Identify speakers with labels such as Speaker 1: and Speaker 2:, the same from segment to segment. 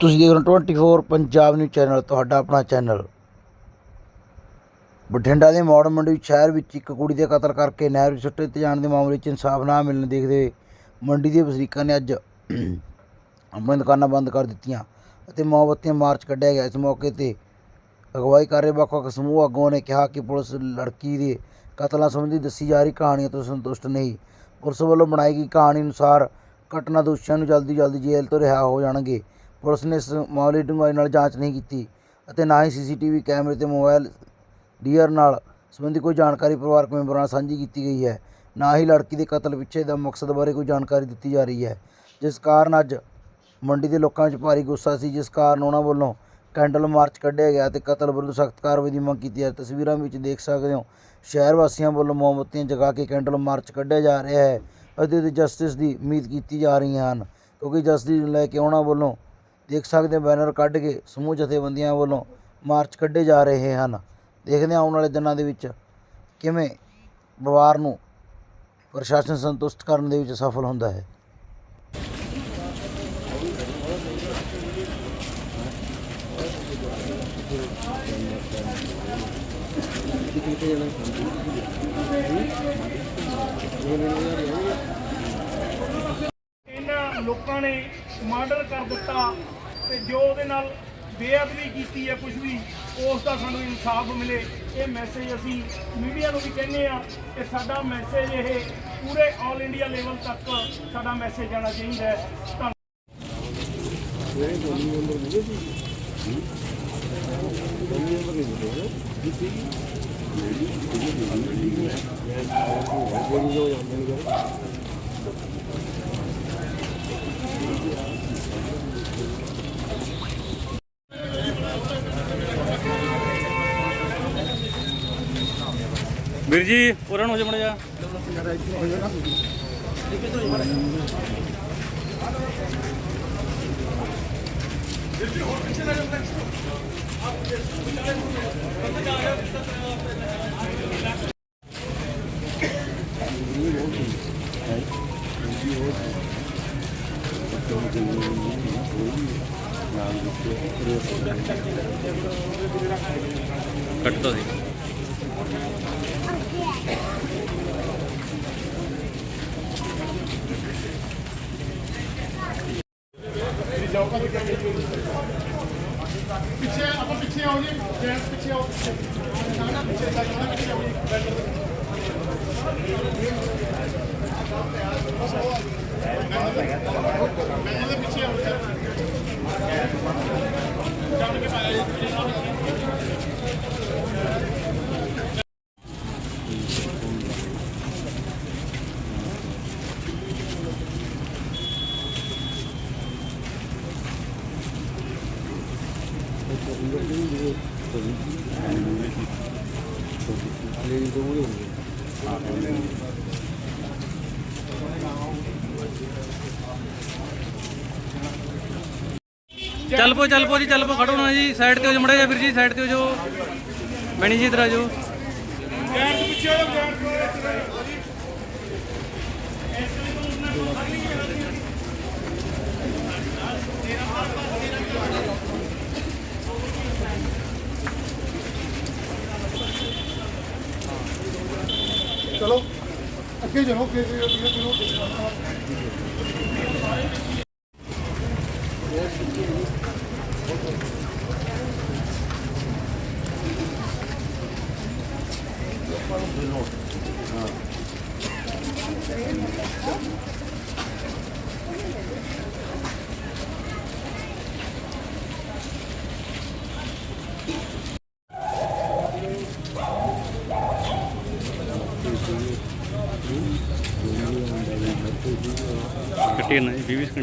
Speaker 1: ਤੁਸੀਂ ਦੇਖ ਰਹੇ ਹੋ 24 ਪੰਜਾਬ ਨਿਊਜ਼ ਚੈਨਲ, ਤੁਹਾਡਾ ਆਪਣਾ ਚੈਨਲ। ਬਠਿੰਡਾ ਦੇ ਮੌੜ ਮੰਡੀ ਸ਼ਹਿਰ ਵਿੱਚ ਇੱਕ ਕੁੜੀ ਦੇ ਕਤਲ ਕਰਕੇ ਨਹਿਰ ਵਿੱਚ ਸੁੱਟੇ ਤੇ ਜਾਣ ਦੇ ਮਾਮਲੇ 'ਚ ਇਨਸਾਫ ਨਾ ਮਿਲਣ ਦੇਖਦੇ ਹੋਏ ਮੰਡੀ ਦੇ ਵਸਨੀਕਾਂ ਨੇ ਅੱਜ ਆਪਣੀਆਂ ਦੁਕਾਨਾਂ ਬੰਦ ਕਰ ਦਿੱਤੀਆਂ ਅਤੇ ਮੋਮਬੱਤੀਆਂ ਮਾਰਚ ਕੱਢਿਆ ਗਿਆ। ਇਸ ਮੌਕੇ ਤੇ ਅਗਵਾਈ ਕਰ ਰਹੇ ਵੱਖ ਵੱਖ ਸਮੂਹ ਆਗੂਆਂ ਨੇ ਕਿਹਾ ਕਿ ਪੁਲਿਸ ਲੜਕੀ ਦੇ ਕਤਲਾਂ ਸੰਬੰਧੀ ਦੱਸੀ ਜਾ ਰਹੀ ਕਹਾਣੀਆਂ ਤੋਂ ਸੰਤੁਸ਼ਟ ਨਹੀਂ। ਪੁਲਿਸ ਵੱਲੋਂ ਬਣਾਈ ਗਈ ਕਹਾਣੀ ਅਨੁਸਾਰ ਘਟਨਾ ਦੋਸ਼ੀਆਂ ਨੂੰ ਜਲਦੀ ਜਲਦੀ ਜੇਲ੍ਹ ਤੋਂ ਰਿਹਾ ਹੋ ਜਾਣਗੇ। ਪੁਲਿਸ ਨੇ ਇਸ ਮਾਮਲੇ ਦੀ ਡੂੰਘਾਈ ਨਾਲ ਜਾਂਚ ਨਹੀਂ ਕੀਤੀ ਅਤੇ ਨਾ ਹੀ ਸੀਸੀਟੀਵੀ ਕੈਮਰੇ ਤੇ ਮੋਬਾਈਲ ਡੀਅਰ ਨਾਲ ਸੰਬੰਧੀ ਕੋਈ ਜਾਣਕਾਰੀ ਪਰਿਵਾਰਕ ਮੈਂਬਰਾਂ ਨਾਲ ਸਾਂਝੀ ਕੀਤੀ ਗਈ ਹੈ। ਨਾ ਹੀ ਲੜਕੀ ਦੇ ਕਤਲ ਪਿੱਛੇ ਦਾ ਮਕਸਦ ਬਾਰੇ ਕੋਈ ਜਾਣਕਾਰੀ ਦਿੱਤੀ ਜਾ ਰਹੀ ਹੈ। ਜਿਸ ਕਾਰਨ ਅੱਜ ਮੰਡੀ ਦੇ ਲੋਕਾਂ 'ਚ ਭਾਰੀ ਗੁੱਸਾ ਸੀ, ਜਿਸ ਕਾਰਨ ਉਹਨਾਂ ਵੱਲੋਂ ਕੈਂਡਲ ਮਾਰਚ ਕੱਢਿਆ ਗਿਆ ਤੇ ਕਤਲ ਵਿਰੁੱਧ ਸਖਤ ਕਾਰਵਾਈ ਦੀ ਮੰਗ ਕੀਤੀ ਹੈ। ਤਸਵੀਰਾਂ ਵਿੱਚ ਦੇਖ ਸਕਦੇ ਹੋ, ਸ਼ਹਿਰ ਵਾਸੀਆਂ ਵੱਲੋਂ ਮੋਮਬੱਤੀਆਂ ਜਗਾ ਕੇ ਕੈਂਡਲ ਮਾਰਚ ਕੱਢਿਆ ਜਾ ਰਿਹਾ ਹੈ ਅਤੇ ਉਹਦੀ ਜਸਟਿਸ ਦੀ ਉਮੀਦ ਕੀਤੀ ਜਾ ਰਹੀਆਂ ਹਨ, ਕਿਉਂਕਿ ਜਸਟਿਸ ਨੂੰ ਲੈ ਕੇ ਉਹਨਾਂ ਵੱਲੋਂ ਦੇਖ ਸਕਦੇ ਹੋ ਬੈਨਰ ਕੱਢ ਕੇ ਸਮੂਹ ਜਥੇਬੰਦੀਆਂ ਵੱਲੋਂ ਮਾਰਚ ਕੱਢੇ ਜਾ ਰਹੇ ਹਨ। ਦੇਖਦੇ ਹਾਂ ਆਉਣ ਵਾਲੇ ਦਿਨਾਂ ਦੇ ਵਿੱਚ ਕਿਵੇਂ ਪਰਿਵਾਰ ਨੂੰ ਪ੍ਰਸ਼ਾਸਨ ਸੰਤੁਸ਼ਟ ਕਰਨ ਦੇ ਵਿੱਚ ਸਫਲ ਹੁੰਦਾ ਹੈ।
Speaker 2: ਇਹਨਾਂ ਲੋਕਾਂ ਨੇ ਮਰਡਰ ਕਰ ਦਿੱਤਾ ਤੇ ਜੋ ਉਹਦੇ ਨਾਲ ਬੇਅਦਬੀ ਕੀਤੀ ਹੈ ਕੁਝ ਵੀ, ਉਸ ਦਾ ਸਾਨੂੰ ਇਨਸਾਫ ਮਿਲੇ। ਇਹ ਮੈਸੇਜ ਅਸੀਂ ਮੀਡੀਆ ਨੂੰ ਵੀ ਕਹਿੰਦੇ ਆ ਕਿ ਸਾਡਾ ਮੈਸੇਜ ਇਹ ਪੂਰੇ ਆਲ ਇੰਡੀਆ ਲੈਵਲ ਤੱਕ ਸਾਡਾ ਮੈਸੇਜ ਜਾਣਾ ਚਾਹੀਦਾ ਹੈ। ਧੰਨਵਾਦ
Speaker 3: ਵੀਰ ਜੀ ਉਰਾਂ ਨੂੰ ਹੋ ਜਾ। ਮੜ ਜਾ ਕੱਟਦਾ ਸੀ
Speaker 2: ਪਿੱਛੇ ਆਪਾਂ ਪਿੱਛੇ ਆਓ ਜੀ ਜੈਂਟਸ ਪਿੱਛੇ ਆਓ। ਸਾਡਾ ਪਿੱਛੇ ਸਾਡਾ ਪਿੱਛੇ ਆਓ ਜੀ। ਪਿੱਛੇ ਆਓ
Speaker 3: ਚੱਲ ਪੋ ਚੱਲ ਪੋ ਜੀ, ਚੱਲ ਪੋ, ਖੜੋ ਨਾ ਜੀ ਸਾਈਡ ਤੇ ਹੋ ਜਾ ਮੜਾ ਜਾ ਵੀਰ ਜੀ ਸਾਈਡ ਤੇ ਹੋ ਜਾਓ। ਮੈਣੀ ਜੀ, ਇਧਰ ਆ ਜਾਓ।
Speaker 2: ਚਲੋ, ਅੱਗੇ ਚਲੋ ਅੱਗੇ ਚਲੋ
Speaker 3: ਕੱਟੀ ਨਾ ਜੀ 20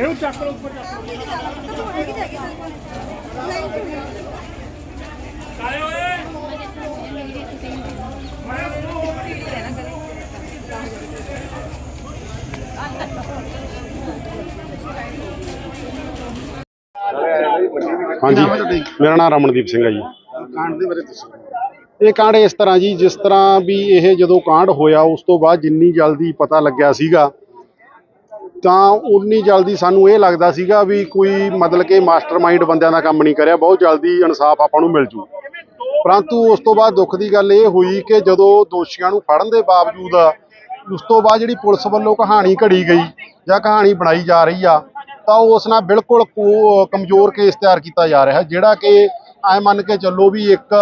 Speaker 2: ਇਹਨੂੰ ਚੱਕ ਲਓ ਉੱਪਰ ਚੱਕ ਲਓ ਆਏ ਓਏ
Speaker 4: ਹਾਂਜੀ ਮੇਰਾ ਨਾਮ ਰਮਨਦੀਪ ਸਿੰਘ ਹੈ ਜੀ। ਕਾਂਡ ਦੇ ਬਾਰੇ ਦੱਸੋ। ਇਹ ਕਾਂਡ ਇਸ ਤਰ੍ਹਾਂ ਜੀ ਜਿਸ ਤਰ੍ਹਾਂ ਵੀ ਇਹ ਜਦੋਂ ਕਾਂਡ ਹੋਇਆ ਉਸ ਤੋਂ ਬਾਅਦ ਜਿੰਨੀ ਜਲਦੀ ਪਤਾ ਲੱਗਿਆ ਸੀਗਾ ਤਾਂ ਉਨੀ ਜਲਦੀ ਸਾਨੂੰ ਇਹ ਲੱਗਦਾ ਸੀਗਾ ਵੀ ਕੋਈ ਮਤਲਬ ਕਿ ਮਾਸਟਰਮਾਈਂਡ ਬੰਦਿਆਂ ਦਾ ਕੰਮ ਨਹੀਂ ਕਰਿਆ, ਬਹੁਤ ਜਲਦੀ ਇਨਸਾਫ ਆਪਾਂ ਨੂੰ ਮਿਲ ਜੂ। ਪਰੰਤੂ ਉਸ ਤੋਂ ਬਾਅਦ ਦੁੱਖ ਦੀ ਗੱਲ ਇਹ ਹੋਈ ਕਿ ਜਦੋਂ ਦੋਸ਼ੀਆਂ ਨੂੰ ਫੜਨ ਦੇ ਬਾਵਜੂਦ ਉਸ ਤੋਂ ਬਾਅਦ ਜਿਹੜੀ ਪੁਲਿਸ ਵੱਲੋਂ ਕਹਾਣੀ ਘੜੀ ਗਈ ਜਾਂ ਕਹਾਣੀ ਬਣਾਈ ਜਾ ਰਹੀ ਆ, ਤਾਂ ਉਸ ਨਾਲ ਬਿਲਕੁਲ ਕੋ- ਕਮਜ਼ੋਰ ਕੇਸ ਤਿਆਰ ਕੀਤਾ ਜਾ ਰਿਹਾ, ਜਿਹੜਾ ਕਿ ਐ ਮੰਨ ਕੇ ਚੱਲੋ ਵੀ ਇੱਕ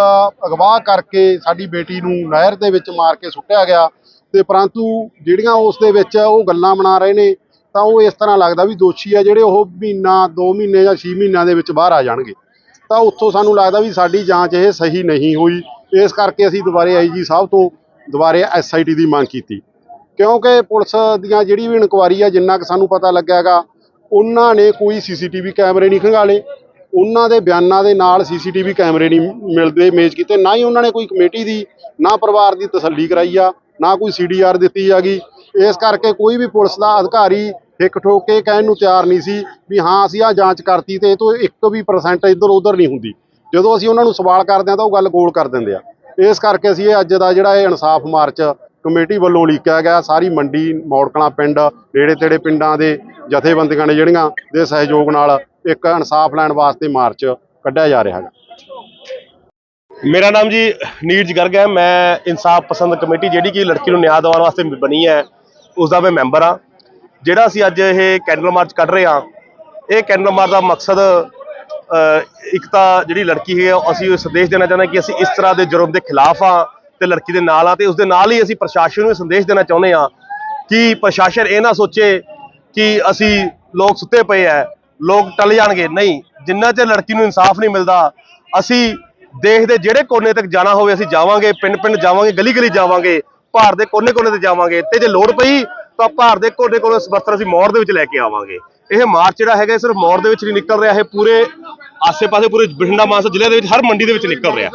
Speaker 4: ਅਗਵਾ ਕਰਕੇ ਸਾਡੀ ਬੇਟੀ ਨੂੰ ਨਹਿਰ ਦੇ ਵਿੱਚ ਮਾਰ ਕੇ ਸੁੱਟਿਆ ਗਿਆ ਤੇ ਪਰੰਤੂ ਜਿਹੜੀਆਂ ਉਸ ਦੇ ਵਿੱਚ ਉਹ ਗੱਲਾਂ ਬਣਾ ਰਹੇ ਨੇ ਤਾਂ ਉਹ ਇਸ ਤਰ੍ਹਾਂ ਲੱਗਦਾ ਵੀ ਦੋਸ਼ੀ ਆ ਜਿਹੜੇ ਉਹ ਮਹੀਨਾ 2 ਮਹੀਨੇ ਜਾਂ 6 ਮਹੀਨਿਆਂ ਦੇ ਵਿੱਚ ਬਾਹਰ ਆ ਜਾਣਗੇ। ਤਾਂ ਉੱਥੋਂ ਸਾਨੂੰ ਲੱਗਦਾ ਵੀ ਸਾਡੀ ਜਾਂਚ ਇਹ ਸਹੀ ਨਹੀਂ ਹੋਈ। ਇਸ ਕਰਕੇ ਅਸੀਂ ਦੁਬਾਰੇ ਆਈਜੀ ਸਾਹਿਬ ਤੋਂ ਦੁਬਾਰੇ ਐਸਆਈਟੀ ਦੀ ਮੰਗ ਕੀਤੀ। ਕਿਉਂਕਿ ਪੁਲਿਸ ਦੀਆਂ ਜਿਹੜੀ ਵੀ ਇਨਕੁਆਰੀ ਆ, ਜਿੰਨਾ ਕਿ ਸਾਨੂੰ ਪਤਾ ਲੱਗਿਆਗਾ ਉਹਨਾਂ ਨੇ ਕੋਈ ਸੀਸੀਟੀਵੀ ਕੈਮਰੇ ਨਹੀਂ ਖੰਗਾਲੇ। ਉਹਨਾਂ ਦੇ ਬਿਆਨਾਂ ਦੇ ਨਾਲ ਸੀਸੀਟੀਵੀ ਕੈਮਰੇ ਨਹੀਂ ਮਿਲਦੇ, ਮੇਜ ਕੀਤੇ। ਨਾ ਹੀ ਉਹਨਾਂ ਨੇ ਕੋਈ ਕਮੇਟੀ ਦੀ, ਨਾ ਪਰਿਵਾਰ ਦੀ ਤਸੱਲੀ ਕਰਾਈ ਆ, ਨਾ ਕੋਈ ਸੀਡੀਆਰ ਦਿੱਤੀ ਹੈਗੀ। ਇਸ ਕਰਕੇ ਕੋਈ ਵੀ ਪੁਲਿਸ ਦਾ ਅਧਿਕਾਰੀ ਹਿੱਕ ਠੋਕ ਕੇ ਕਹਿਣ ਨੂੰ ਤਿਆਰ ਨਹੀਂ ਸੀ ਵੀ ਹਾਂ, ਅਸੀਂ ਆ ਜਾਂਚ ਕਰਤੀ ਤੇ ਇਹ ਤੋਂ 1 ਵੀ ਪਰਸੈਂਟ ਇੱਧਰ ਉੱਧਰ ਨਹੀਂ ਹੁੰਦੀ। ਜਦੋਂ ਅਸੀਂ ਉਹਨਾਂ ਨੂੰ ਸਵਾਲ ਕਰਦੇ ਆ ਤਾਂ ਉਹ ਗੱਲ ਗੋਲ ਕਰ ਦਿੰਦੇ ਆ। ਇਸ ਕਰਕੇ ਅਸੀਂ ਇਹ ਅੱਜ ਦਾ ਜਿਹੜਾ ਇਹ ਇਨਸਾਫ ਮਾਰਚ ਕਮੇਟੀ ਵੱਲੋਂ ਲੀਕਿਆ ਗਿਆ। ਸਾਰੀ ਮੰਡੀ, ਮੌੜਕਲਾਂ ਪਿੰਡ ਨੇੜੇ ਤੇੜੇ ਪਿੰਡਾਂ ਦੇ ਜਥੇਬੰਦੀਆਂ ਨੇ ਜਿਹੜੀਆਂ ਦੇ ਸਹਿਯੋਗ ਨਾਲ ਇੱਕ ਇਨਸਾਫ ਲੈਣ ਵਾਸਤੇ ਮਾਰਚ ਕੱਢਿਆ ਜਾ ਰਿਹਾ ਹੈ
Speaker 5: ਮੇਰਾ ਨਾਮ ਜੀ ਨੀਰਜ ਗਰਗ ਹੈ। ਮੈਂ ਇਨਸਾਫ ਪਸੰਦ ਕਮੇਟੀ ਜਿਹੜੀ ਕਿ ਲੜਕੀ ਨੂੰ ਨਿਆਂ ਦਿਵਾਉਣ ਵਾਸਤੇ ਬਣੀ ਹੈ। ਉਸ ਦਾ ਮੈਂ ਮੈਂਬਰ ਹਾਂ ਜਿਹੜਾ ਅਸੀਂ ਅੱਜ ਇਹ ਕੈਂਡਲ ਮਾਰਚ ਕੱਢ ਰਹੇ ਹਾਂ ਇਹ ਕੈਂਡਲ ਮਾਰਚ ਦਾ ਮਕਸਦ ਇੱਕ ਤਾਂ ਜਿਹੜੀ ਲੜਕੀ ਹੈ ਅਸੀਂ ਉਹ ਸੰਦੇਸ਼ ਦੇਣਾ ਚਾਹੁੰਦੇ ਹਾਂ ਕਿ ਅਸੀਂ ਇਸ ਤਰ੍ਹਾਂ ਦੇ ਜੁਰਮ ਦੇ ਖਿਲਾਫ ਹਾਂ ਤੇ ਲੜਕੀ ਦੇ ਨਾਲ ਆ ਤੇ ਉਸ ਦੇ ਨਾਲ ਹੀ ਅਸੀਂ ਪ੍ਰਸ਼ਾਸਨ ਨੂੰ ਇਹ ਸੰਦੇਸ਼ ਦੇਣਾ ਚਾਹੁੰਦੇ ਹਾਂ ਕਿ ਪ੍ਰਸ਼ਾਸਨ ਇਹ ਨਾ ਸੋਚੇ ਕਿ ਅਸੀਂ ਲੋਕ ਸੁੱਤੇ ਪਏ ਐ ਲੋਕ ਟਲ ਜਾਣਗੇ। ਨਹੀਂ, ਜਿੰਨਾ ਚਿਰ ਲੜਕੀ ਨੂੰ ਇਨਸਾਫ ਨਹੀਂ ਮਿਲਦਾ, ਅਸੀਂ ਦੇਸ਼ ਦੇ ਜਿਹੜੇ ਕੋਨੇ ਤੱਕ ਜਾਣਾ ਹੋਵੇ, ਅਸੀਂ ਜਾਵਾਂਗੇ ਪਿੰਡ ਪਿੰਡ ਜਾਵਾਂਗੇ ਗਲੀ ਗਲੀ ਜਾਵਾਂਗੇ ਭਾਰਤ ਦੇ ਕੋਨੇ-ਕੋਨੇ ਤੇ ਜਾਵਾਂਗੇ ਤੇ ਜੇ ਲੋੜ ਪਈ ਤਾਂ ਭਾਰਤ ਦੇ ਕੋਨੇ-ਕੋਨੇ ਸਮਰਥਨ ਅਸੀਂ ਮੌੜ ਦੇ ਵਿੱਚ ਲੈ ਕੇ ਆਵਾਂਗੇ। ਇਹ ਮਾਰਚ ਜਿਹੜਾ ਹੈਗਾ ਸਿਰਫ ਮੌੜ ਦੇ ਵਿੱਚ ਨਹੀਂ ਨਿਕਲ ਰਿਹਾ, ਇਹ ਪੂਰੇ ਆਸੇ-ਪਾਸੇ, ਪੂਰੇ ਬਠਿੰਡਾ, ਮਾਨਸਾ ਜ਼ਿਲ੍ਹੇ ਦੇ ਵਿੱਚ, ਹਰ ਮੰਡੀ ਦੇ ਵਿੱਚ ਨਿਕਲ ਰਿਹਾ।